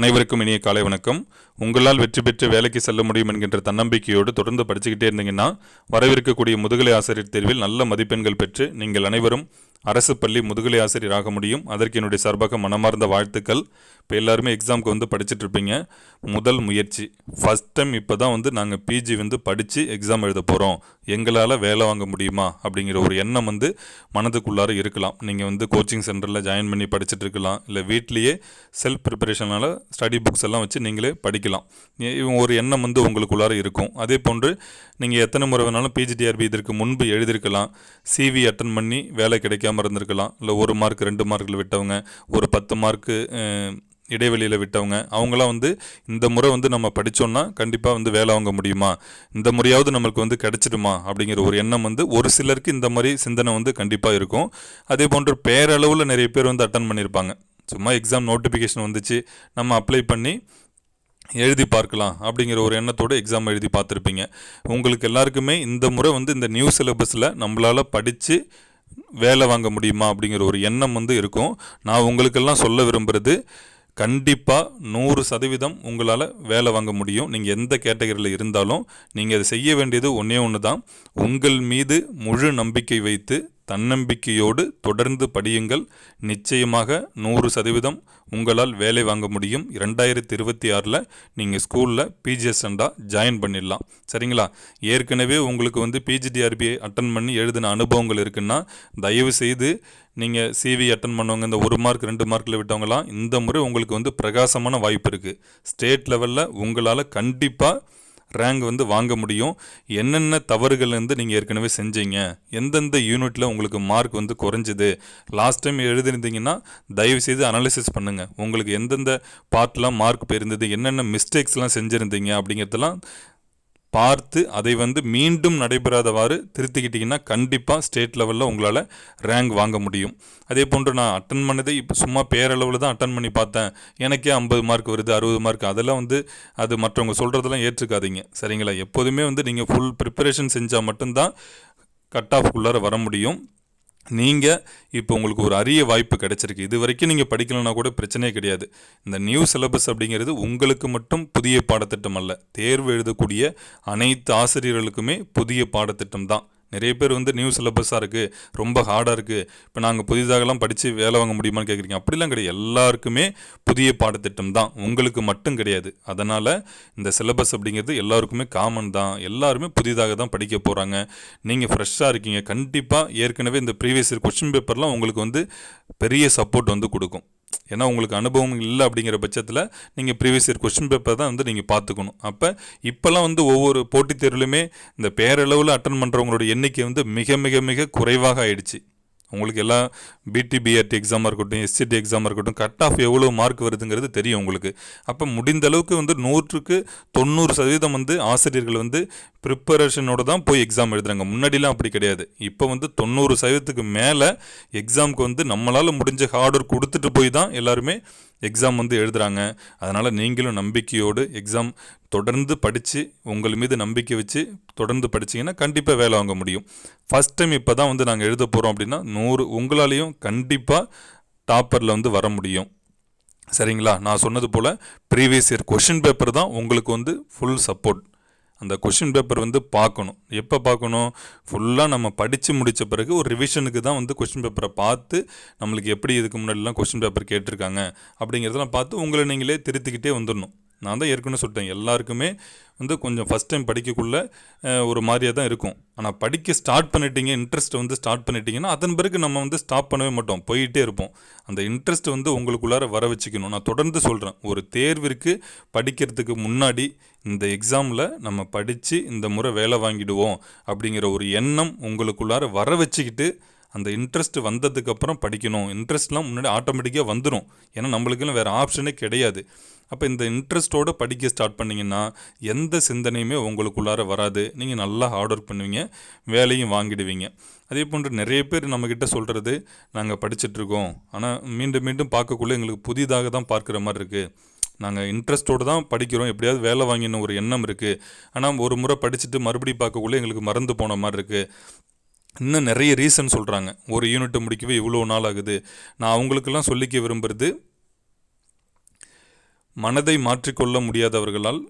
அனைவருக்கும் இனிய காலை வணக்கம். உங்களால் வெற்றி பெற்று வேலைக்கு செல்ல முடியும் என்கின்ற தன்னம்பிக்கையோடு தொடர்ந்து படிச்சுக்கிட்டே இருந்தீங்கன்னா வரவிருக்கக்கூடிய முதுகலை ஆசிரியர் தேர்வில் நல்ல மதிப்பெண்கள் பெற்று நீங்கள் அனைவரும் அரசு பள்ளி முதுகலை ஆசிரியர் ஆக முடியும். அதற்கு என்னுடைய சார்பாக மனமார்ந்த வாழ்த்துக்கள். இப்போ எல்லாருமே எக்ஸாமுக்கு வந்து படிச்சுட்டு இருப்பீங்க. முதல் முயற்சி. ஃபஸ்ட் டைம் இப்போ தான் வந்து நாங்கள் பிஜி வந்து படித்து எக்ஸாம் எழுத போகிறோம் எங்களால் வேலை வாங்க முடியுமா? அப்படிங்கிற ஒரு எண்ணம் வந்து மனதுக்குள்ளார இருக்கலாம். நீங்கள் வந்து கோச்சிங் சென்டரில் ஜாயின் பண்ணி படிச்சுட்டு இருக்கலாம். இல்லை வீட்லேயே செல்ஃப் ப்ரிப்பரேஷனால் ஸ்டடி புக்ஸ் எல்லாம் வச்சு நீங்களே படிக்கலாம். இவங்க ஒரு எண்ணம் வந்து உங்களுக்குள்ளார இருக்கும். அதே போன்று நீங்கள் எத்தனை முறை வேணாலும் பிஜிடிஆர்பி இதற்கு முன்பு எழுதியிருக்கலாம் சிவி அட்டன் பண்ணி வேலை கிடைக்காம இருந்திருக்கலாம். இல்லை ஒரு மார்க் ரெண்டு மார்க்கில் விட்டவங்க ஒரு பத்து மார்க்கு இடைவெளியில் விட்டவங்க அவங்களாம் வந்து இந்த முறை வந்து நம்ம படித்தோன்னா கண்டிப்பாக வந்து வேலை வாங்க முடியுமா? இந்த முறையாவது நம்மளுக்கு வந்து கிடச்சிடுமா? அப்படிங்கிற ஒரு எண்ணம் வந்து ஒரு சிலருக்கு இந்த மாதிரி சிந்தனை வந்து கண்டிப்பாக இருக்கும். அதே போன்று பேரளவில் நிறைய பேர் வந்து அட்டன் பண்ணியிருப்பாங்க சும்மா எக்ஸாம் நோட்டிஃபிகேஷன் வந்துச்சு நம்ம அப்ளை பண்ணி எழுதி பார்க்கலாம் அப்படிங்கிற ஒரு எண்ணத்தோடு எக்ஸாம் எழுதி பார்த்துருப்பீங்க. உங்களுக்கு எல்லாருக்குமே இந்த முறை வந்து இந்த நியூ சிலபஸில் நம்மளால் படித்து வேலை வாங்க முடியுமா அப்படிங்கிற ஒரு எண்ணம் வந்து இருக்கும். நான் உங்களுக்கெல்லாம் சொல்ல விரும்புகிறது கண்டிப்பாக நூறு சதவீதம் உங்களால் வேலை வாங்க முடியும். நீங்கள் எந்த கேட்டகரியில் இருந்தாலும் நீங்கள் அதை செய்ய வேண்டியது ஒன்றே ஒன்று தான் உங்கள் மீது முழு நம்பிக்கை வைத்து தன்னம்பிக்கையோடு தொடர்ந்து படியுங்கள். நிச்சயமாக நூறு சதவீதம் உங்களால் வேலை வாங்க முடியும். இரண்டாயிரத்தி இருபத்தி ஆறில் நீங்கள் ஸ்கூலில் பிஜிஎஸ்எண்டா ஜாயின் பண்ணிடலாம். சரிங்களா? ஏற்கனவே உங்களுக்கு வந்து பிஜிடிஆர்பி அட்டன் பண்ணி எழுதின அனுபவங்கள் இருக்குன்னா தயவு செய்து நீங்கள் சிவி அட்டன் பண்ணவங்க இந்த ஒரு மார்க் ரெண்டு மார்க்கில் விட்டவங்களாம் இந்த முறை உங்களுக்கு வந்து பிரகாசமான வாய்ப்பு இருக்குது ஸ்டேட் லெவலில் உங்களால் கண்டிப்பாக ரேங்க் வந்து வாங்க முடியும். என்னென்ன தவறுகள் வந்து நீங்கள் ஏற்கனவே செஞ்சீங்க? எந்தெந்த யூனிட்டில் உங்களுக்கு மார்க் வந்து குறைஞ்சிது? லாஸ்ட் டைம் எழுதிருந்தீங்கன்னா தயவுசெய்து அனாலிசிஸ் பண்ணுங்கள் உங்களுக்கு எந்தெந்த பார்ட்லாம் மார்க் போயிருந்தது? என்னென்ன மிஸ்டேக்ஸ்லாம் செஞ்சுருந்தீங்க? அப்படிங்கிறதெல்லாம் பார்த்து அதை வந்து மீண்டும் நடைபெறாதவாறு திருத்திக்கிட்டிங்கன்னா கண்டிப்பாக ஸ்டேட் லெவலில் உங்களால் ரேங்க் வாங்க முடியும். அதே போன்று நான் அட்டன் பண்ணதை இப்போ சும்மா பேரளவில் தான் அட்டன் பண்ணி பார்த்தேன். எனக்கே ஐம்பது மார்க் வருது அறுபது மார்க் அதெல்லாம் வந்து அது மற்றவங்க சொல்கிறதெல்லாம் ஏற்றுக்காதீங்க. சரிங்களா? எப்போதுமே வந்து நீங்கள் ஃபுல் ப்ரிப்பரேஷன் செஞ்சால் மட்டும்தான் கட் ஆஃப் உள்ளார வர முடியும். நீங்கள் இப்போ உங்களுக்கு ஒரு அரிய வாய்ப்பு கிடைச்சிருக்கு. இது வரைக்கும் நீங்கள் படிக்கலைன்னா கூட பிரச்சனையே கிடையாது. இந்த நியூ சிலபஸ் அப்படிங்கிறது உங்களுக்கு மட்டும் புதிய பாடத்திட்டம் அல்ல. தேர்வு எழுதக்கூடிய அனைத்து ஆசிரியர்களுக்குமே புதிய பாடத்திட்டம் தான். நிறைய பேர் வந்து நியூ சிலபஸாக இருக்குது ரொம்ப ஹார்டாக இருக்குது இப்போ நாங்கள் புதிதாகலாம் படித்து வேலை வாங்க முடியுமான்னு கேட்குறீங்க அப்படிலாம் கிடையாது. எல்லாருக்குமே புதிய பாடத்திட்டம் தான். உங்களுக்கு மட்டும் கிடையாது. அதனால் இந்த சிலபஸ் அப்படிங்கிறது எல்லாருக்குமே காமன் தான். எல்லாருமே புதிதாக தான் படிக்க போகிறாங்க நீங்கள் ஃப்ரெஷ்ஷாக இருக்கீங்க. கண்டிப்பாக ஏற்கனவே இந்த ப்ரீவியஸ் இயர் கொஷின் பேப்பர்லாம் உங்களுக்கு வந்து பெரிய சப்போர்ட் வந்து கொடுக்கும். ஏன்னா உங்களுக்கு அனுபவம் இல்லை அப்படிங்கிற பட்சத்தில் நீங்கள் ப்ரீவியஸ் இயர் கொஸ்டின் பேப்பர் தான் வந்து நீங்கள் பார்த்துக்கணும். அப்போ இப்போல்லாம் வந்து ஒவ்வொரு போட்டித் தேர்வுலையுமே இந்த பேரளவில் அட்டன் பண்ணுறவங்களோட எண்ணிக்கை வந்து மிக மிக மிக குறைவாக ஆயிடுச்சு. உங்களுக்கு எல்லாம் பிடி பிஆர்டி எக்ஸாமாக இருக்கட்டும் எஸ்சிடி எக்ஸாமாக இருக்கட்டும் கட் ஆஃப் எவ்வளோ மார்க் வருதுங்கிறது தெரியும் உங்களுக்கு. அப்போ முடிந்த அளவுக்கு வந்து நூற்றுக்கு தொண்ணூறு சதவீதம் வந்து ஆசிரியர்கள் வந்து ப்ரிப்பரேஷனோட தான் போய் எக்ஸாம் எழுதுறாங்க. முன்னாடிலாம் அப்படி கிடையாது. இப்போ வந்து தொண்ணூறு சதவீதத்துக்கு மேலே எக்ஸாமுக்கு வந்து நம்மளால் முடிஞ்ச ஹார்ட் ஒர்க் கொடுத்துட்டு போய் தான் எல்லாருமே எக்ஸாம் வந்து எழுதுகிறாங்க அதனால் நீங்களும் நம்பிக்கையோடு எக்ஸாம் தொடர்ந்து படித்து உங்கள் மீது நம்பிக்கை வச்சு தொடர்ந்து படிச்சீங்கன்னா கண்டிப்பாக வேலை வாங்க முடியும். ஃபஸ்ட் டைம் இப்போ தான் வந்து நாங்கள் எழுத போகிறோம் அப்படின்னா நூறு உங்களாலேயும் கண்டிப்பாக டாப்பரில் வந்து வர முடியும். சரிங்களா? நான் சொன்னது போல் ப்ரீவியஸ் இயர் கொஷின் பேப்பர் தான் உங்களுக்கு வந்து ஃபுல் சப்போர்ட் அந்த கொஷின் பேப்பர் வந்து பார்க்கணும். எப்போ பார்க்கணும்? ஃபுல்லாக நம்ம படித்து முடித்த பிறகு ஒரு ரிவிஷனுக்கு தான் வந்து கொஷின் பேப்பரை பார்த்து நம்மளுக்கு எப்படி இதுக்கு முன்னாடிலாம் கொஷின் பேப்பர் கேட்டிருக்காங்க அப்படிங்கிறதெல்லாம் பார்த்து உங்களை நீங்களே திருத்திக்கிட்டே வந்துடணும். நான் தான் ஏற்கனவே சொல்லிட்டேன். எல்லாருக்குமே வந்து கொஞ்சம் ஃபஸ்ட் டைம் படிக்கக்குள்ள ஒரு மாதிரியாக தான் இருக்கும். ஆனால் படிக்க ஸ்டார்ட் பண்ணிட்டீங்க இன்ட்ரெஸ்ட்டை வந்து ஸ்டார்ட் பண்ணிட்டீங்கன்னா அதன் பிறகு நம்ம வந்து ஸ்டாப் பண்ணவே மாட்டோம். போயிட்டே இருப்போம். அந்த இன்ட்ரெஸ்ட் வந்து உங்களுக்குள்ளார வர வச்சுக்கணும். நான் தொடர்ந்து சொல்கிறேன் ஒரு தேர்விற்கு படிக்கிறதுக்கு முன்னாடி இந்த எக்ஸாமில் நம்ம படித்து இந்த முறை வேலை வாங்கிடுவோம் அப்படிங்கிற ஒரு எண்ணம் உங்களுக்குள்ளார வர வச்சுக்கிட்டு அந்த இன்ட்ரெஸ்ட் வந்ததுக்கப்புறம் படிக்கணும். இன்ட்ரெஸ்ட்லாம் முன்னாடி ஆட்டோமேட்டிக்காக வந்துடும் ஏன்னா நம்மளுக்கெல்லாம் வேறு ஆப்ஷனே கிடையாது. அப்போ இந்த இன்ட்ரெஸ்ட்டோடு படிக்க ஸ்டார்ட் பண்ணிங்கன்னா எந்த சிந்தனையுமே உங்களுக்குள்ளார வராது. நீங்கள் நல்லா ஹார்ட் ஒர்க் பண்ணுவீங்க. வேலையும் வாங்கிடுவீங்க. அதே போன்று நிறைய பேர் நம்மக்கிட்ட சொல்கிறது நாங்கள் படிச்சிட்ருக்கோம். ஆனால் மீண்டும் மீண்டும் பார்க்கக்குள்ளே எங்களுக்கு புதிதாக தான் பார்க்குற மாதிரி இருக்குது நாங்கள் இன்ட்ரெஸ்ட்டோடு தான் படிக்கிறோம். எப்படியாவது வேலை வாங்கின ஒரு எண்ணம் இருக்குது ஆனால் ஒரு முறை படிச்சுட்டு மறுபடியும் பார்க்கக்குள்ளே எங்களுக்கு மறந்து போன மாதிரி இருக்குது இன்னும் நிறைய ரீசன் சொல்கிறாங்க ஒரு யூனிட்டை முடிக்கவே இவ்வளோ நாள் ஆகுது. நான் அவங்களுக்கெல்லாம் சொல்லிக்க விரும்புகிறது மனதை மாற்றிக்கொள்ள முடியாதவர்களால்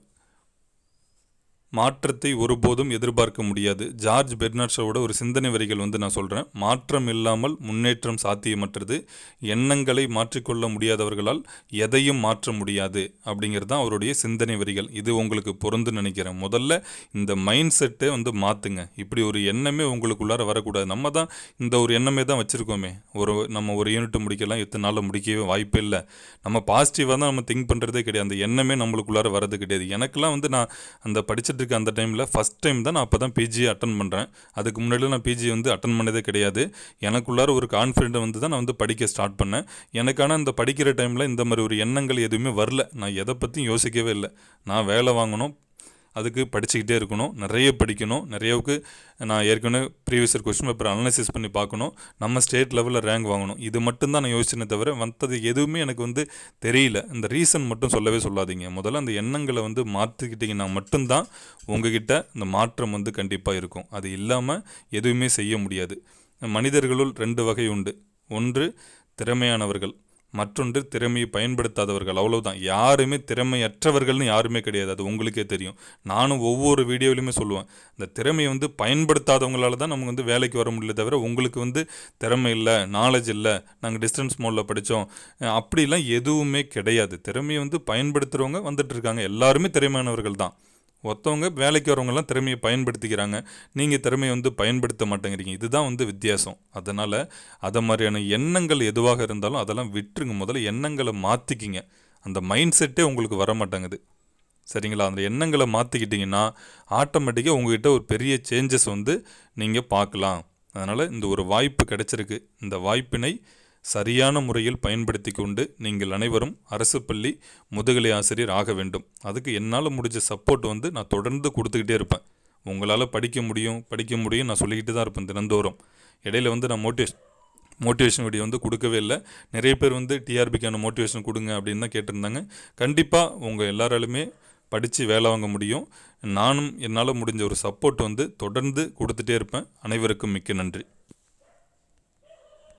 மாற்றத்தை ஒருபோதும் எதிர்பார்க்க முடியாது. ஜார்ஜ் பெர்னாட்ஷோட ஒரு சிந்தனை வரிகள் வந்து நான் சொல்கிறேன் மாற்றம் இல்லாமல் முன்னேற்றம் சாத்தியமற்றது. எண்ணங்களை மாற்றிக்கொள்ள முடியாதவர்களால் எதையும் மாற்ற முடியாது அப்படிங்கிறது தான் அவருடைய சிந்தனை வரிகள். இது உங்களுக்கு பொருந்து நினைக்கிறேன். முதல்ல இந்த மைண்ட் செட்டை வந்து மாற்றுங்க இப்படி ஒரு எண்ணமே உங்களுக்குள்ளார வரக்கூடாது. நம்ம தான் இந்த ஒரு எண்ணமே தான் வச்சுருக்கோமே. ஒரு நம்ம ஒரு யூனிட் முடிக்கலாம் எத்தனை நாளில் முடிக்கவே வாய்ப்பே இல்லை. நம்ம பாசிட்டிவாக தான் நம்ம திங்க் பண்ணுறதே கிடையாது. அந்த எண்ணமே நம்மளுக்குள்ளார வரது கிடையாது. எனக்கெல்லாம் வந்து நான் அந்த படிச்சுட்டு இருக்க அந்த டைமில் ஃபஸ்ட் டைம் தான் நான் அப்போ தான் பிஜி அட்டன் பண்ணுறேன் அதுக்கு முன்னாடி நான் பிஜி வந்து அட்டன் பண்ணதே கிடையாது. எனக்குள்ளார ஒரு கான்ஃபிடென்ட் வந்து தான் நான் வந்து படிக்க ஸ்டார்ட் பண்ணேன். எனக்கான அந்த படிக்கிற டைமில் இந்த மாதிரி ஒரு எண்ணங்கள் எதுவுமே வரல. நான் எதை பற்றியும் யோசிக்கவே இல்லை. நான் வேலை வாங்கணும் அதுக்கு படிச்சுக்கிட்டே இருக்கணும். நிறைய படிக்கணும். நிறையவுக்கு நான் ஏற்கனவே previous year question paper analysis பண்ணி பார்க்கணும். நம்ம ஸ்டேட் லெவலில் ரேங்க் வாங்கணும். இது மட்டும்தான் நான் யோசிச்சேனே தவிர வந்தது எதுவுமே எனக்கு வந்து தெரியல. இந்த ரீசன் மட்டும் சொல்லவே சொல்லாதீங்க. முதல்ல அந்த எண்ணங்களை வந்து மாற்றிக்கிட்டிங்கன்னா மட்டும்தான் உங்ககிட்ட இந்த மாற்றம் வந்து கண்டிப்பாக இருக்கும். அது இல்லாமல் எதுவுமே செய்ய முடியாது. மனிதர்களுள் ரெண்டு வகை உண்டு. ஒன்று திறமையானவர்கள். மற்றொன்று திறமையை பயன்படுத்தாதவர்கள். அவ்வளவுதான். யாருமே திறமையற்றவர்கள்னு யாருமே கிடையாது. அது உங்களுக்கே தெரியும். நானும் ஒவ்வொரு வீடியோலையுமே சொல்லுவேன். இந்த திறமையை வந்து பயன்படுத்தாதவங்களால தான் நமக்கு வந்து வேலைக்கு வர முடியல தவிர உங்களுக்கு வந்து திறமை இல்லை நாலேஜ் இல்லை நாங்கள் டிஸ்டன்ஸ் மோடில் படித்தோம் அப்படிலாம் எதுவுமே கிடையாது. திறமையை வந்து பயன்படுத்துகிறவங்க வந்துட்டு இருக்காங்க. எல்லாருமே திறமையானவர்கள் தான். ஒருத்தவங்க வேலைக்கு வரவங்கலாம் திறமையை பயன்படுத்திக்கிறாங்க. நீங்கள் திறமையை வந்து பயன்படுத்த மாட்டேங்கிறீங்க. இதுதான் வந்து வித்தியாசம். அதனால் அதை மாதிரியான எண்ணங்கள் எதுவாக இருந்தாலும் அதெல்லாம் விட்டுருங்க. முதல்ல எண்ணங்களை மாற்றிக்கிங்க அந்த மைண்ட் செட்டே உங்களுக்கு வர மாட்டேங்குது. சரிங்களா? அந்த எண்ணங்களை மாற்றிக்கிட்டிங்கன்னா ஆட்டோமேட்டிக்காக உங்ககிட்ட ஒரு பெரிய சேஞ்சஸ் வந்து நீங்கள் பார்க்கலாம். அதனால் இந்த ஒரு வாய்ப்பு கிடைச்சிருக்கு. இந்த வாய்ப்பினை சரியான முறையில் பயன்படுத்தி கொண்டு நீங்கள் அனைவரும் அரசு பள்ளி முதுகலை ஆசிரியர் ஆக வேண்டும். அதுக்கு என்னால் முடிஞ்ச சப்போர்ட் வந்து நான் தொடர்ந்து கொடுத்துக்கிட்டே இருப்பேன். உங்களால் படிக்க முடியும் படிக்க முடியும் நான் சொல்லிக்கிட்டு தான் இருப்பேன் தினந்தோறும். இடையில வந்து நான் மோட்டிவேஷன் மோட்டிவேஷன் வீடியோ வந்து கொடுக்கவே இல்லை. நிறைய பேர் வந்து டிஆர்பிக்கான மோட்டிவேஷன் கொடுங்க அப்படின்னு தான் கேட்டிருந்தாங்க. கண்டிப்பாக உங்கள் எல்லாராலுமே படித்து வேலை வாங்க முடியும். நானும் என்னால் முடிஞ்ச ஒரு சப்போர்ட் வந்து தொடர்ந்து கொடுத்துட்டே இருப்பேன். அனைவருக்கும் மிக்க நன்றி.